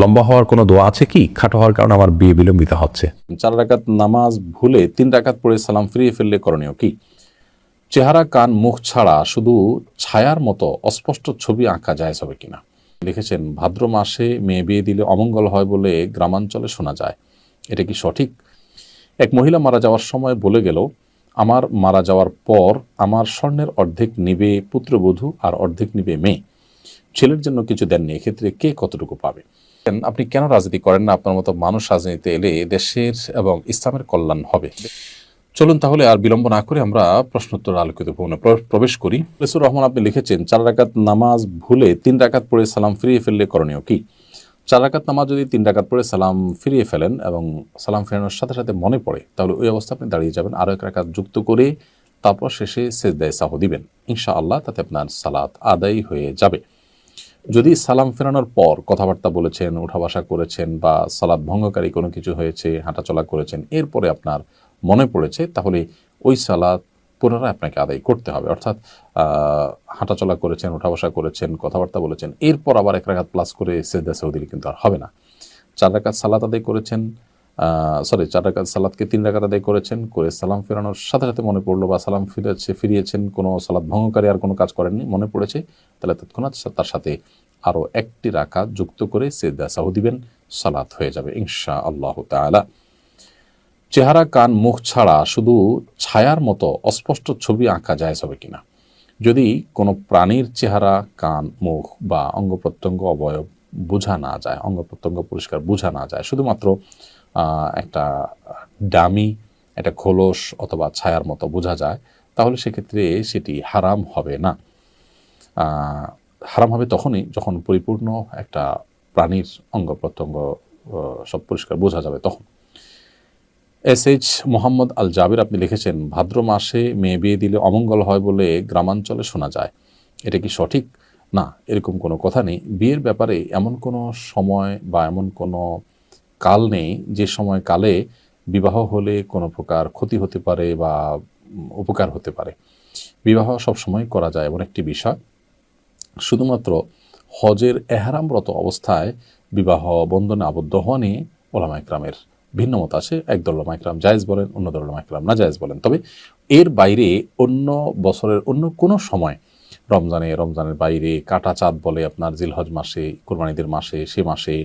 লম্বা হওয়ার কোনো দোয়া আছে কি? খাটো হওয়ার কারণে আমার বিয়ে বিলম্বিত হচ্ছে। চার রাকাত নামাজ ভুলে তিন রাকাত পড়ে সালাম ফিরিয়ে ফেললে করণীয় কি? চেহারা, কান, মুখ ছাড়া শুধু ছায়ার মতো অস্পষ্ট ছবি আঁকা যায় হবে কিনা? লিখেছেন, ভাদ্র মাসে মেয়ে বিয়ে দিলে অমঙ্গল হয় বলে গ্রামাঞ্চলে শোনা যায়। এটা কি সঠিক? এক মহিলা মারা যাওয়ার সময় বলে গেল, আমার মারা যাওয়ার পর আমার স্বর্ণের অর্ধেক নিবে পুত্রবধূ আর অর্ধেক নিবে মেয়ে। ছেলের জন্য কিছু দেননি, এক্ষেত্রে কে কতটুকু পাবে? আপনি কেন রাজনীতি করেন না? আপনার মতো মানুষ রাজনীতিতে এলে দেশের এবং ইসলামের কল্যাণ হবে। চলুন তাহলে আর বিলম্ব না করে আমরা প্রশ্নোত্তর আলোকিত ভবনে প্রবেশ করি। রসুর রহমান আপনি লিখেছেন, চার রাকাত নামাজ ভুলে তিন রাকাত পড়ে সালাম ফিরিয়ে ফেললে করণীয় কি? চার রাকাত নামাজ যদি তিন রাকাত পড়ে সালাম ফিরিয়ে ফেলেন এবং সালাম ফেরানোর সাথে সাথে মনে পড়ে, তাহলে ওই অবস্থা আপনি দাঁড়িয়ে যাবেন। আরও এক রাকাত যুক্ত করে তারপর শেষে সেজদায় সাহ দিবেন। ইনশাআল্লাহ তাতে আপনার সালাত আদায় হয়ে যাবে। যদি সালাম ফেরানোর পর কথাবার্তা বলেছেন উঠা বাসা করেছেন বা সালাদ ভঙ্গকারী কোনো কিছু হয়েছে, হাঁটাচলা করেছেন, এরপরে আপনার মনে পড়েছে, তাহলে ওই সালাদ পুনরায় আপনাকে আদায় করতে হবে। অর্থাৎ হাঁটা হাঁটাচলা করেছেন উঠা বসা করেছেন, কথাবার্তা বলেছেন, এরপর আবার এক রাখাত প্লাস করে সেদা সৌদিলে কিন্তু আর হবে না। চার রাখাত সালাদ আদায় করেছেন সরি চার রাকাত সালাদকে তিন রাকাত আদায় করেছেন, করে সালাম ফেরানোর সাথে সাথে মনে পড়ল বা সালাম ফিরেছে, ফিরিয়েছেন, কোনো সালাদ ভঙ্গকারী আর কোনো কাজ করেননি, মনে পড়েছে। তাহলে তৎক্ষণাৎ তার সাথে আরও একটি রাকাত যুক্ত করে সেদা সাহু দিবেন সালাত হয়ে যাবে ইনশা আল্লাহ তাআলা। চেহারা, কান, মুখ ছাড়া শুধু ছায়ার মতো অস্পষ্ট ছবি আঁকা যায় হবে কিনা? যদি কোনো প্রাণীর চেহারা, কান, মুখ বা অঙ্গ প্রত্যঙ্গ অবয়ব বোঝা না যায়, অঙ্গ প্রত্যঙ্গ পরিষ্কার বোঝা না যায়, শুধুমাত্র একটা ডামি একটা খোলস অথবা ছায়ার মতো বোঝা যায়, তাহলে সেক্ষেত্রে সেটি হারাম হবে না। হারাম হবে তখনই যখন পরিপূর্ণ একটা প্রাণীর অঙ্গ প্রত্যঙ্গ সব পরিষ্কার বোঝা যাবে তখন। এস এইচ মোহাম্মদ আল জাবির আপনি লিখেছেন, ভাদ্র মাসে মেয়ে বিয়ে দিলে অমঙ্গল হয় বলে গ্রামাঞ্চলে শোনা যায়। এটা কি সঠিক? না, এরকম কোনো কথা নেই। বিয়ের ব্যাপারে এমন কোনো সময় বা এমন কোনো কাল নেই, যে সময় কালে বিবাহ হলে কোনো প্রকার ক্ষতি হতে পারে বা উপকার হতে পারে। বিবাহ সবসময় করা যায় এমন একটি বিষয়। শুধুমাত্র হজের এহারামরত অবস্থায় বিবাহ বন্ধনে আবদ্ধ হওয়া নিয়ে ওলামা ইকরামের ভিন্ন মত আছে। একদল ওলামা ইকরাম জায়েজ বলেন অন্য দল ওলামা ইকরাম না জায়েজ বলেন। তবে এর বাইরে অন্য বছরের অন্য কোনো সময়, রমজানে, রমজানের বাইরে কাটা চাঁদ বলে আপনার জিলহজ মাসে, কোরবানিদের মাসে, সে মাসে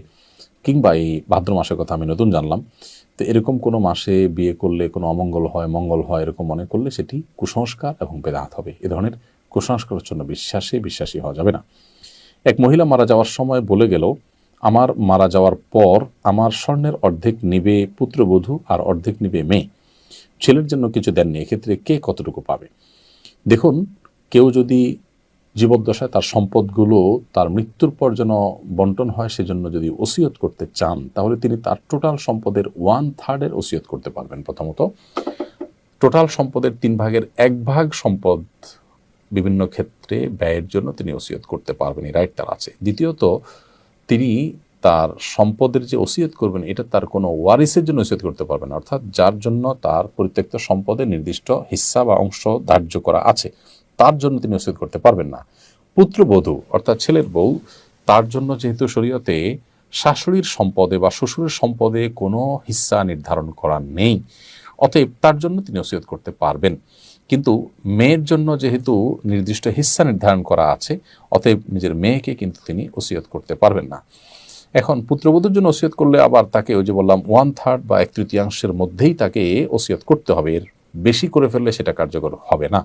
কিংবা এই ভাদ্র মাসের কথা আমি নতুন জানলাম, তো এরকম কোনো মাসে বিয়ে করলে কোনো অমঙ্গল হয়, মঙ্গল হয় এরকম মনে করলে সেটি কুসংস্কার এবং বেদাত হবে। এ ধরনের কুসংস্কারের জন্য বিশ্বাসে বিশ্বাসী হওয়া যাবে না। এক মহিলা মারা যাওয়ার সময় বলে গেল, আমার মারা যাওয়ার পর আমার স্বর্ণের অর্ধেক নিবে পুত্রবধূ আর অর্ধেক নিবে মেয়ে। ছেলের জন্য কিছু দেননি, এক্ষেত্রে কে কতটুকু পাবে? দেখুন, কেউ যদি জীবদ্দশায় তার সম্পদগুলো তার মৃত্যুর পর যেন বন্টন হয়, সেজন্য যদি ওসিয়ত করতে চান, তাহলে তিনি তার টোটাল সম্পদের ওয়ান থার্ডের ওসিয়ত করতে পারবেন প্রথমত। টোটাল সম্পদের তিন ভাগের এক ভাগ সম্পদ বিভিন্ন ক্ষেত্রে ব্যয়ের জন্য তিনি ওসিয়ত করতে পারবেন, এই রাইট তার আছে। দ্বিতীয়ত, তিনি তার সম্পদের যে ওসিয়ত করবেন, এটা তার কোনো ওয়ারিসের জন্য ওসিয়ত করতে পারবেন অর্থাৎ যার জন্য তার পরিত্যক্ত সম্পদের নির্দিষ্ট হিস্সা বা অংশ ধার্য করা আছে। তার জন্য তিনি ওসিয়ত করতে পারবেন না। পুত্রবধূ, অর্থাৎ ছেলের বউ, তার জন্য যেহেতু শরীয়তে শাশুড়ির সম্পদে বা শ্বশুরের সম্পদে কোনো হিস্সা নির্ধারণ করা নেই, অতএব তার জন্য তিনি ওসিয়ত করতে পারবেন। কিন্তু মেয়ের জন্য যেহেতু নির্দিষ্ট হিস্সা নির্ধারণ করা আছে, অতএব নিজের মেয়েকে কিন্তু তিনি ওসিয়ত করতে পারবেন না। এখন পুত্রবধূর জন্য ওসিয়ত করলে আবার তাকে ওই যে বললাম ওয়ান থার্ড বা এক তৃতীয়াংশের মধ্যেই তাকে ওসিয়ত করতে হবে। এর বেশি করে ফেললে সেটা কার্যকর হবে না।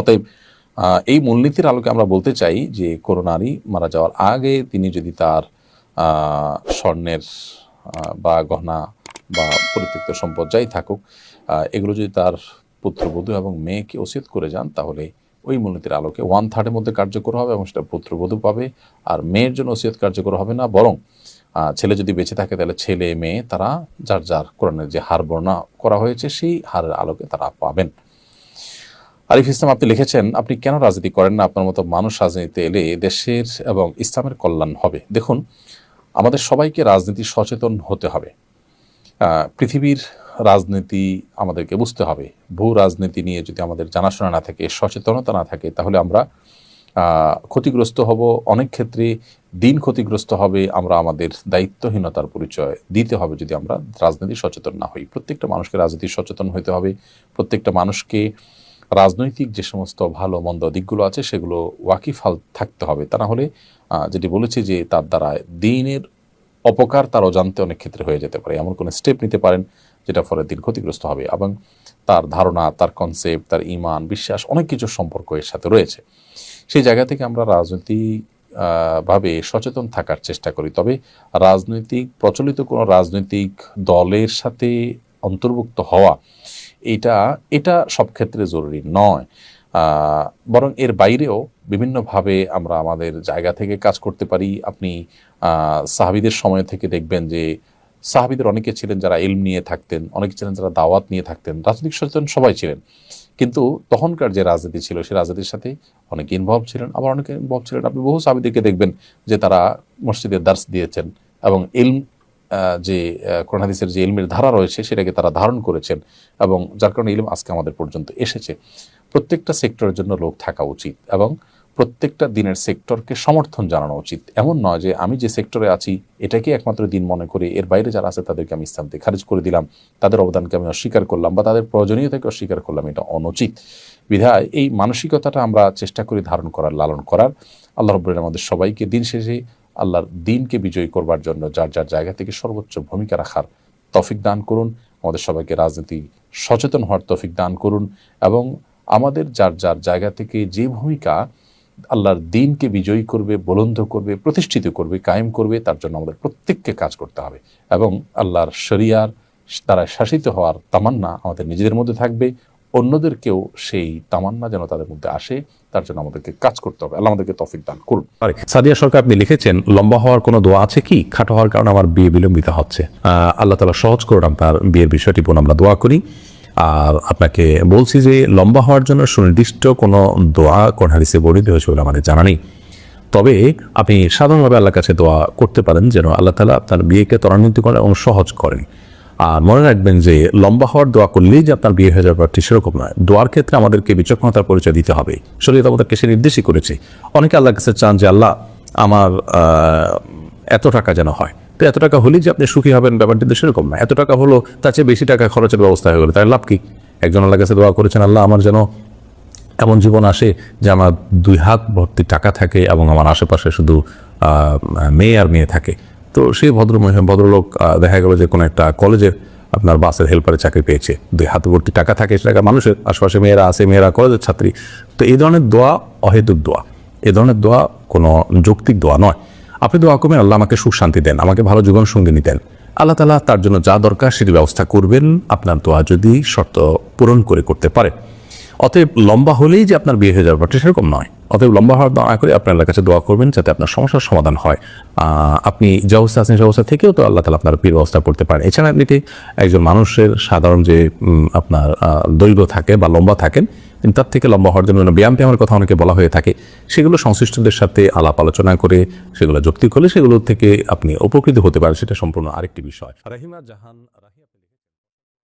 অতএব এই মূলনীতির আলোকে আমরা বলতে চাই যে কোনো নারী মারা যাওয়ার আগে তিনি যদি তার স্বর্ণের বা গহনা বা পরিত্যক্ত সম্পদ যাই থাকুক এগুলো যদি তার পুত্রবধূ এবং মেয়েকে ওসিয়ত করে যান, তাহলে ওই মূলনীতির আলোকে ওয়ান থার্ডের মধ্যে কার্যকর হবে এবং সেটা পুত্রবধূ পাবে, আর মেয়ের জন্য ওসিয়ত কার্যকর হবে না, বরং ছেলে যদি বেঁচে থাকে, তাহলে ছেলে, মেয়ে তারা যার যার কোরআনের যে হার বর্ণনা করা হয়েছে, সেই হারের আলোকে তারা পাবেন। আরিফ ইসলাম, আপনি লিখেছেন, আপনি কেন রাজনীতি করেন না? আপনার মতো মানুষ রাজনীতিতে এলে দেশের এবং ইসলামের কল্যাণ হবে। দেখুন, আমাদের সবাইকে রাজনীতি সচেতন হতে হবে। পৃথিবীর রাজনীতি আমাদেরকে বুঝতে হবে। ভূ রাজনীতি নিয়ে যদি আমাদের জানাশোনা না থাকে, সচেতনতা না থাকে, তাহলে আমরা ক্ষতিগ্রস্ত হব। অনেক ক্ষেত্রে দিন ক্ষতিগ্রস্ত হবে, আমরা আমাদের দায়িত্বহীনতার পরিচয় দিতে হবে যদি আমরা রাজনীতি সচেতন না হই। প্রত্যেকটা মানুষকে রাজনীতি সচেতন হতে হবে। প্রত্যেকটা মানুষকে রাজনৈতিক যে সমস্ত ভালো মন্দ দিকগুলো আছে, সেগুলো ওয়াকিফাল থাকতে হবে। তা না হলে যেটি বলেছি যে তার দ্বারা দিনের অপকার তার অজান্তে অনেক ক্ষেত্রে হয়ে যেতে পারে। এমন কোনো স্টেপ নিতে পারেন যেটা ফলে দিন ক্ষতিগ্রস্ত হবে এবং তার ধারণা, তার কনসেপ্ট তার ইমান, বিশ্বাস অনেক কিছু সম্পর্ক এর সাথে রয়েছে। সেই জায়গা থেকে আমরা রাজনৈতিক ভাবে সচেতন থাকার চেষ্টা করি। তবে রাজনৈতিক, প্রচলিত কোনো রাজনৈতিক দলের সাথে অন্তর্ভুক্ত হওয়া এটা এটা সব ক্ষেত্রে জরুরি নয়। বরং এর বাইরেও বিভিন্নভাবে আমরা আমাদের জায়গা থেকে কাজ করতে পারি। আপনি সাহাবিদের সময় থেকে দেখবেন যে সাহাবিদের অনেকে ছিলেন যারা এলম নিয়ে থাকতেন অনেকে ছিলেন যারা দাওয়াত নিয়ে থাকতেন রাজনৈতিক সচেতন সবাই ছিলেন। কিন্তু তখনকার যে রাজনীতি ছিল সেই রাজনীতির সাথে অনেকে ইনভলভ ছিলেন আবার অনেকে ইনভলভ ছিলেন। আপনি বহু সাহাবিদেরকে দেখবেন যে তারা মসজিদে দার্স দিয়েছেন এবং আহ, যে কোরআন হাদিসের যে ইলমের ধারা রয়েছে সেটাকে তারা ধারণ করেছেন এবং যার কারণে ইলম আজকে আমাদের পর্যন্ত এসেছে। প্রত্যেকটা সেক্টরের জন্য লোক থাকা উচিত এবং প্রত্যেকটা দিনের সেক্টরকে সমর্থন জানানো উচিত। এমন নয় যে আমি যে সেক্টরে আছি এটাকে একমাত্র দিন মনে করে এর বাইরে যারা আছে তাদেরকে আমি ইসলাম থেকে খারিজ করে দিলাম, তাদের অবদানকে আমি অস্বীকার করলাম বা তাদের প্রয়োজনীয়তাকে অস্বীকার করলাম, এটা অনুচিত। বিধায় এই মানসিকতাটা আমরা চেষ্টা করি ধারণ করার, লালন করার। আল্লাহ রব্বুল আমাদের সবাইকে দিন শেষে আল্লাহর দিনকে বিজয়ী করবার জন্য যার যার জায়গা থেকে সর্বোচ্চ ভূমিকা রাখার তফিক দান করুন। আমাদের সবাইকে রাজনীতি সচেতন হওয়ার তফিক দান করুন এবং আমাদের যার যার জায়গা থেকে যে ভূমিকা আল্লাহর দিনকে বিজয়ী করবে, বুলন্দ করবে, প্রতিষ্ঠিত করবে, কায়েম করবে, তার জন্য আমাদের প্রত্যেককে কাজ করতে হবে এবং আল্লাহর শরিয়ার দ্বারা শাসিত হওয়ার তামান্না আমাদের নিজেদের মধ্যে থাকবে। অন্যদেরকেও সেই তামান্না যেন তাদের মধ্যে আসে, তার জন্য আমাদেরকে কাজ করতে হবে। আল্লাহ আমাদেরকে তৌফিক দান করুন। সাদিয়া সরকার আপনি লিখেছেন, লম্বা হওয়ার কোনো দোয়া আছে কি? খাটো হওয়ার কারণে আমার বিয়ে বিলম্বিত হচ্ছে। আল্লাহ তালা সহজ করুন আপনার বিয়ের বিষয়টি, বোন, আমরা দোয়া করি। আর আপনাকে বলছি যে, লম্বা হওয়ার জন্য সুনির্দিষ্ট কোনো দোয়া কোন হাদিসে বর্ণিত হয়েছে বলে আমাদের জানা নেই। তবে আপনি সাধারণভাবে আল্লাহর কাছে দোয়া করতে পারেন যেন আল্লাহ তালা আপনার বিয়েকে ত্বরান্বিত করেন এবং সহজ করেন। আর মনে রাখবেন যে লম্বা হওয়ার দোয়া করলেই যে আপনার বিয়ে হয়ে যাওয়ার ব্যাপারটি সেরকম নয়। দোয়ার ক্ষেত্রে আমাদেরকে বিচক্ষণতার পরিচয় দিতে হবে। শরীর আমাদেরকে সে নির্দেশই করেছে। অনেকে আল্লাহর কাছে চান যে, আল্লাহ, আমার এত টাকা যেন হয়। তো এত টাকা হলেই যে আপনি সুখী হবেন ব্যাপারটি তো সেরকম না এত টাকা হলো, তার চেয়ে বেশি টাকা খরচের ব্যবস্থা হয়ে গেলো। তার লাভ কি? একজন আল্লাহর কাছে দোয়া করেছেন, আল্লাহ, আমার যেন এমন জীবন আসে যে আমার দুই হাত ভর্তি টাকা থাকে এবং আমার আশেপাশে শুধু মেয়ে আর মেয়ে থাকে। তো সেই ভদ্র ভদ্রলোক দেখা গেল যে কোনো একটা কলেজে আপনার বাসের হেল্পারে চাকরি পেয়েছে। দুই হাত ভর্তি টাকা থাকে সে টাকা মানুষের আশেপাশে মেয়েরা আছে, মেয়েরা কলেজের ছাত্রী। তো এই ধরনের দোয়া অহেতুক দোয়া। এ ধরনের দোয়া কোনো যৌক্তিক দোয়া নয়। আপনি দোয়া করবেন, আল্লাহ আমাকে সুখ শান্তি দেন, আমাকে ভালো জীবন সঙ্গিনী দেন আল্লাহ তালা তার জন্য যা দরকার সেটি ব্যবস্থা করবেন, আপনার দোয়া যদি শর্ত পূরণ করে করতে পারে। অতএব লম্বা হলেই যে আপনার বিয়ে হয়ে যাবে ব্যাপারটা সেরকম নয়। অতএব লম্বা হওয়ার দোয়া করে আপনার কাছে দোয়া করবেন যাতে আপনার সমস্যার সমাধান হয়। আপনি যে অবস্থা আছেন সেই অবস্থা থেকেও তো আল্লাহ তালা আপনার ব্যবস্থা করতে পারেন। এছাড়া এমনিতে একজন মানুষের সাধারণ যে আপনার দৈর্ঘ্য থাকে বা লম্বা থাকেন তার থেকে লম্বা হওয়ার জন্য ব্যায়াম ব্যায়ামের কথা অনেকে বলা হয়ে থাকে, সেগুলো সংশ্লিষ্টদের সাথে আলাপ আলোচনা করে, সেগুলো যুক্তি করলে সেগুলো থেকে আপনি উপকৃত হতে পারেন, সেটা সম্পূর্ণ আরেকটি বিষয়। রাহিমা জাহান